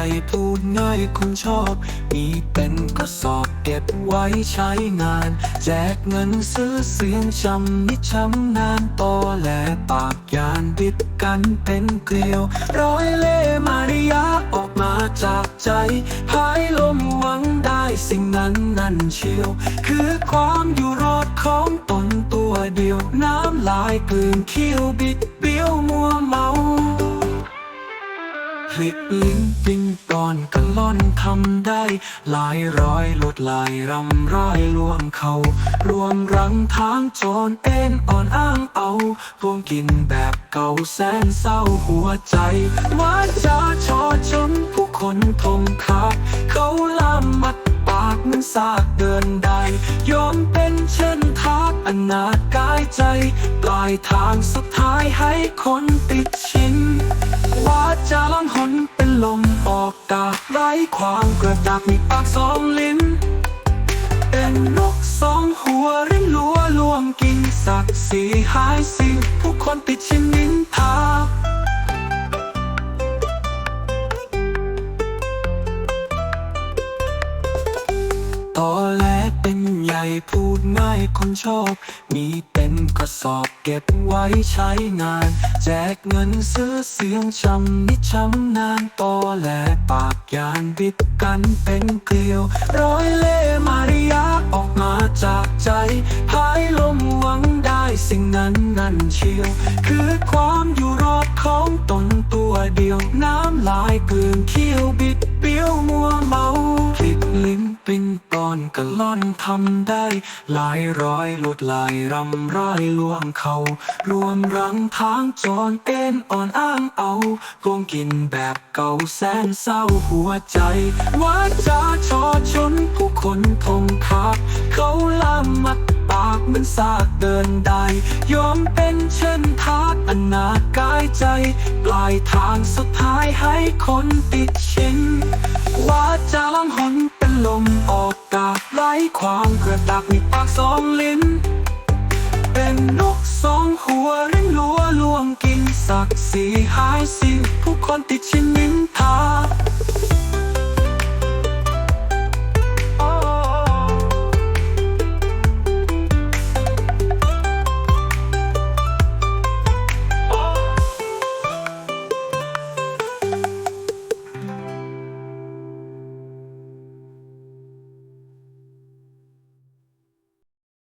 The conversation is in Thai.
ใหญ่พูดง่ายคนชอบ มีเป็นกระสอบเก็บไว้ใช้งาน แจกเงินซื้อเสียงชำนิชำนานโตแหลปากยานบิดกันเป็นเกลียว ร้อยเล่มาริยาออกมาจากใจหายลมหวังได้สิ่งนั้นนั่นเชียว คือความอยู่รอดของตนตัวเดียว น้ำลายกลืนเคี้ยวบิด ลิกลิ้นปิ้งตอนกันล่อนทำได้ หลายร้อยลวดลายรำร้อยลวงเขา รวมรังทางโจรเอ็นอ่อนอ้างเอาพวงกินแบบเก่าแสนเศร้าหัวใจว่าจะชอชนผู้คนทงคักเขาลามมัดปากมันสากเดินได้ยอมเป็นเช่นทักอนาจกายใจ ปลายทางสุดท้ายให้คนติดชิน ว่าจะล่องหนเป็นลมออกกาไร้ความกระดักมีปากสองลิ้น เป็นนกสองหัวริมลัวลวงกินศักดิ์ศรีหายสิ่งผู้คนติดชินนินทาตอแล เป็นใหญ่พูดง่ายคนชอบ มีเป็นกระสอบเก็บไว้ใช้งาน แจกเงินซื้อเสียงชำนิช้ำนานตอแหลปากยานบิดกันเป็นเกลียว ร้อยเล่มาริยาออกมาจากใจพายลมหวังได้สิ่งนั้นนั่นเชียว คือความอยู่รอดของตนตัวเดียว น้ำลายกลืนเคี้ยวบิ กลิ้นปิ้งตอนกะล่อนทำได้ หลายร้อยลวดลายรำร้อยลวงเขา รวมรังทางจรเอ็นอ่อนอ้างเอาโกงกินแบบเก่าแสนเศร้าหัวใจว่าจะชอชนผู้คนทงคักเขาลามมัดปากเหมันสากเดินได้ ยอมเป็นเช่นทักอนาจกายใจ ปลายทางสุดท้ายให้คนติดชินว่าจะล่องหนเป็น ความกระตักมีปากสองลิ้น เป็นนกสองหัวริ้งลัวลวงกินศักดิ์สีหายสิ้นผู้คนติดชินนินทา